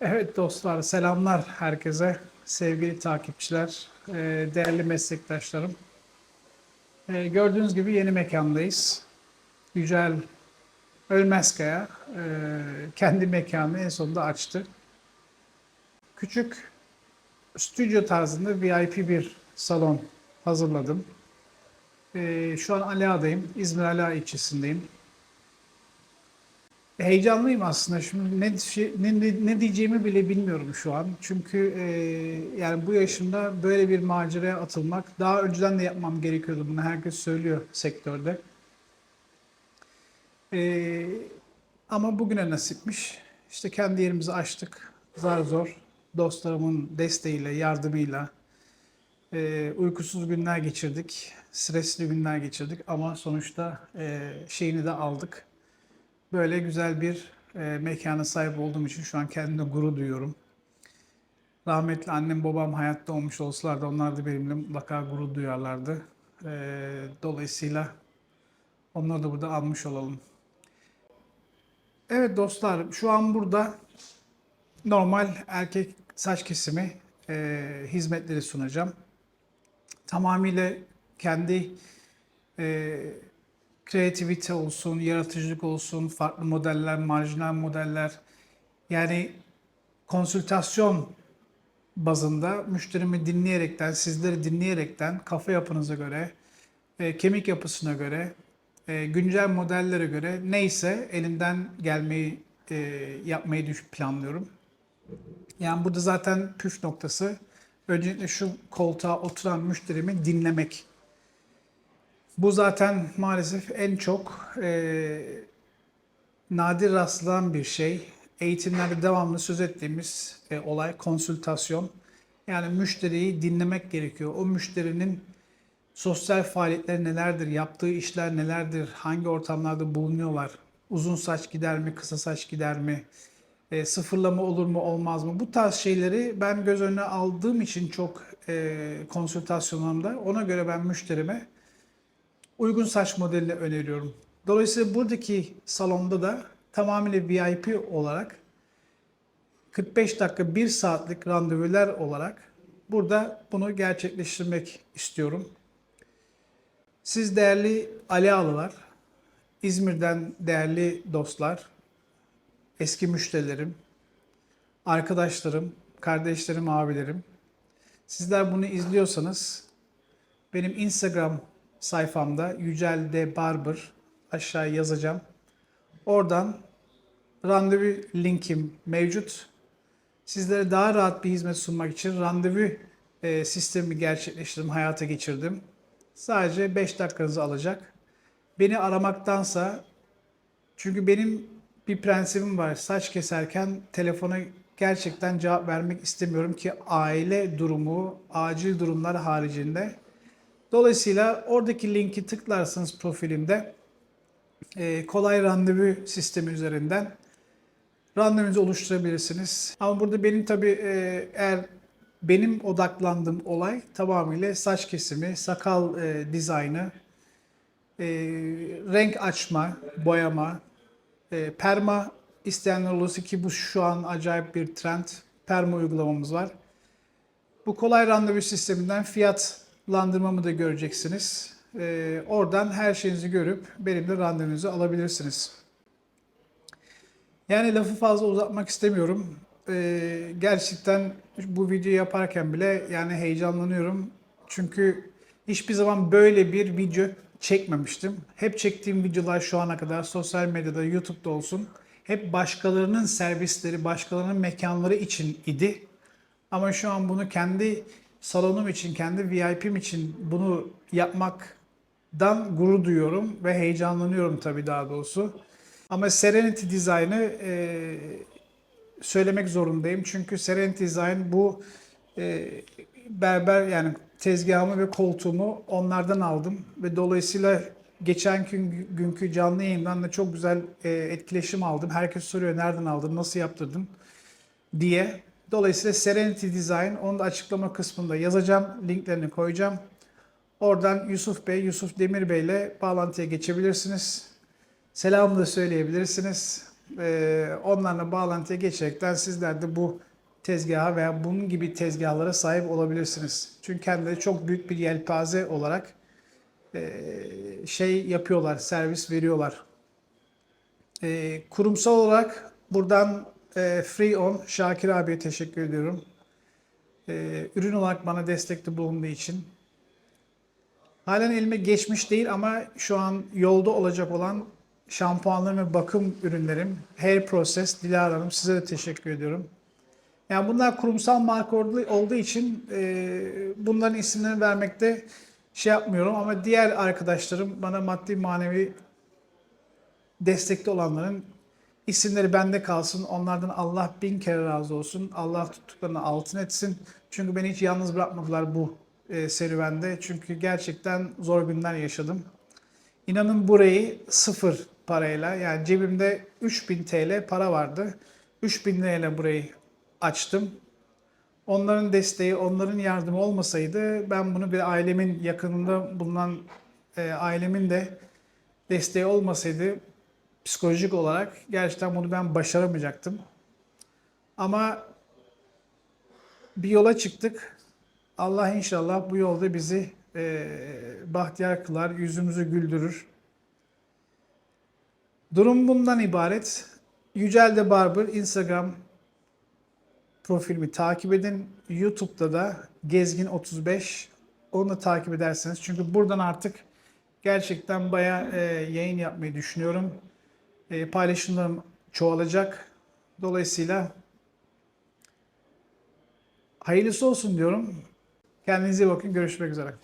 Evet dostlar, selamlar herkese. Sevgili takipçiler, e, değerli meslektaşlarım. E, Gördüğünüz gibi yeni mekandayız. Yücel Ölmezkaya e, kendi mekanını en sonunda açtı. Küçük stüdyo tarzında VIP bir salon hazırladım. Şu an Aliağa'dayım, İzmir Aliağa ilçesindeyim. Heyecanlıyım aslında. Şimdi ne, şey- ne, ne, ne diyeceğimi bile bilmiyorum şu an. Çünkü e, yani bu yaşımda böyle bir maceraya atılmak daha önceden de yapmam gerekiyordu. Bunu herkes söylüyor sektörde. E, ama bugüne nasipmiş. İşte kendi yerimizi açtık. Zar zor. Dostlarımın desteğiyle, yardımıyla e, uykusuz günler geçirdik. Stresli günler geçirdik ama sonuçta e, şeyini de aldık. Böyle güzel bir e, mekana sahip olduğum için şu an kendimde gurur duyuyorum. Rahmetli annem babam hayatta olmuş olsalardı onlar da benimle mutlaka gurur duyarlardı. E, dolayısıyla onları da burada almış olalım. Evet dostlar şu an burada normal erkek saç kesimi e, hizmetleri sunacağım. Tamamıyla kendi e, kreativite olsun, yaratıcılık olsun, farklı modeller, marjinal modeller. Yani konsültasyon bazında müşterimi dinleyerekten, sizleri dinleyerekten kafa yapınıza göre, e, kemik yapısına göre, e, güncel modellere göre neyse elimden gelmeyi e, yapmayı düş planlıyorum. Yani burada zaten püf noktası öncelikle şu koltuğa oturan müşterimi dinlemek. Bu zaten maalesef en çok e, nadir rastlanan bir şey. Eğitimlerde devamlı söz ettiğimiz e, olay konsültasyon. Yani müşteriyi dinlemek gerekiyor. O müşterinin sosyal faaliyetleri nelerdir, yaptığı işler nelerdir, hangi ortamlarda bulunuyorlar, uzun saç gider mi, kısa saç gider mi, e, sıfırlama olur mu olmaz mı? Bu tarz şeyleri ben göz önüne aldığım için çok e, konsültasyonlarımda ona göre ben müşterime uygun saç modelini öneriyorum. Dolayısıyla buradaki salonda da tamamıyla VIP olarak 45 dakika 1 saatlik randevular olarak burada bunu gerçekleştirmek istiyorum. Siz değerli Ali Ağlılar, İzmir'den değerli dostlar, eski müşterilerim, arkadaşlarım, kardeşlerim, abilerim. Sizler bunu izliyorsanız benim Instagram sayfamda Yücel D. Barber aşağıya yazacağım. Oradan randevu linkim mevcut. Sizlere daha rahat bir hizmet sunmak için randevu e, sistemi gerçekleştirdim, hayata geçirdim. Sadece 5 dakikanızı alacak. Beni aramaktansa çünkü benim bir prensibim var. Saç keserken telefona gerçekten cevap vermek istemiyorum ki aile durumu, acil durumlar haricinde. Dolayısıyla oradaki linki tıklarsanız profilimde e, kolay randevu sistemi üzerinden randevunuzu oluşturabilirsiniz. Ama burada benim tabii e, eğer benim odaklandığım olay tamamıyla saç kesimi, sakal e, dizaynı, e, renk açma, boyama, e, perma isteyenler olursa ki bu şu an acayip bir trend. Perma uygulamamız var. Bu kolay randevu sisteminden fiyatlandırmamı da göreceksiniz. E, oradan her şeyinizi görüp benimle randevunuzu alabilirsiniz. Yani lafı fazla uzatmak istemiyorum. Ee, gerçekten bu videoyu yaparken bile yani heyecanlanıyorum. Çünkü hiçbir zaman böyle bir video çekmemiştim. Hep çektiğim videolar şu ana kadar sosyal medyada, YouTube'da olsun. Hep başkalarının servisleri, başkalarının mekanları için idi. Ama şu an bunu kendi salonum için, kendi VIP'm için bunu yapmaktan gurur duyuyorum ve heyecanlanıyorum tabii daha doğrusu. Ama Serenity Design'ı e, söylemek zorundayım. Çünkü Serenity Design bu e, berber yani tezgahımı ve koltuğumu onlardan aldım. Ve dolayısıyla geçen gün, günkü canlı yayından da çok güzel e, etkileşim aldım. Herkes soruyor nereden aldın, nasıl yaptırdın diye. Dolayısıyla Serenity Design onu da açıklama kısmında yazacağım. Linklerini koyacağım. Oradan Yusuf Bey, Yusuf Demir Bey ile bağlantıya geçebilirsiniz. Selamı da söyleyebilirsiniz. Ee, onlarla bağlantıya geçerekten sizler de bu tezgaha veya bunun gibi tezgahlara sahip olabilirsiniz. Çünkü kendileri çok büyük bir yelpaze olarak e, şey yapıyorlar, servis veriyorlar. E, kurumsal olarak buradan e, Free On Şakir abiye teşekkür ediyorum. E, ürün olarak bana destekte bulunduğu için. Halen elime geçmiş değil ama şu an yolda olacak olan şampuanlarım ve bakım ürünlerim Hair Process Dilara Hanım size de teşekkür ediyorum. Yani bunlar kurumsal marka olduğu için e, bunların isimlerini vermekte şey yapmıyorum ama diğer arkadaşlarım bana maddi manevi destekli olanların isimleri bende kalsın. Onlardan Allah bin kere razı olsun. Allah tuttuklarını altın etsin. Çünkü beni hiç yalnız bırakmadılar bu e, serüvende. Çünkü gerçekten zor günler yaşadım. İnanın burayı sıfır parayla yani cebimde 3000 TL para vardı. 3000 lirayla burayı açtım. Onların desteği, onların yardımı olmasaydı ben bunu bir ailemin yakınında bulunan e, ailemin de desteği olmasaydı psikolojik olarak gerçekten bunu ben başaramayacaktım. Ama bir yola çıktık. Allah inşallah bu yolda bizi e, bahtiyar kılar, yüzümüzü güldürür. Durum bundan ibaret. Yücel'de Barber Instagram profilimi takip edin. YouTube'da da Gezgin35 onu da takip ederseniz. Çünkü buradan artık gerçekten bayağı e, yayın yapmayı düşünüyorum. E, paylaşımlarım çoğalacak. Dolayısıyla hayırlısı olsun diyorum. Kendinize bakın. Görüşmek üzere.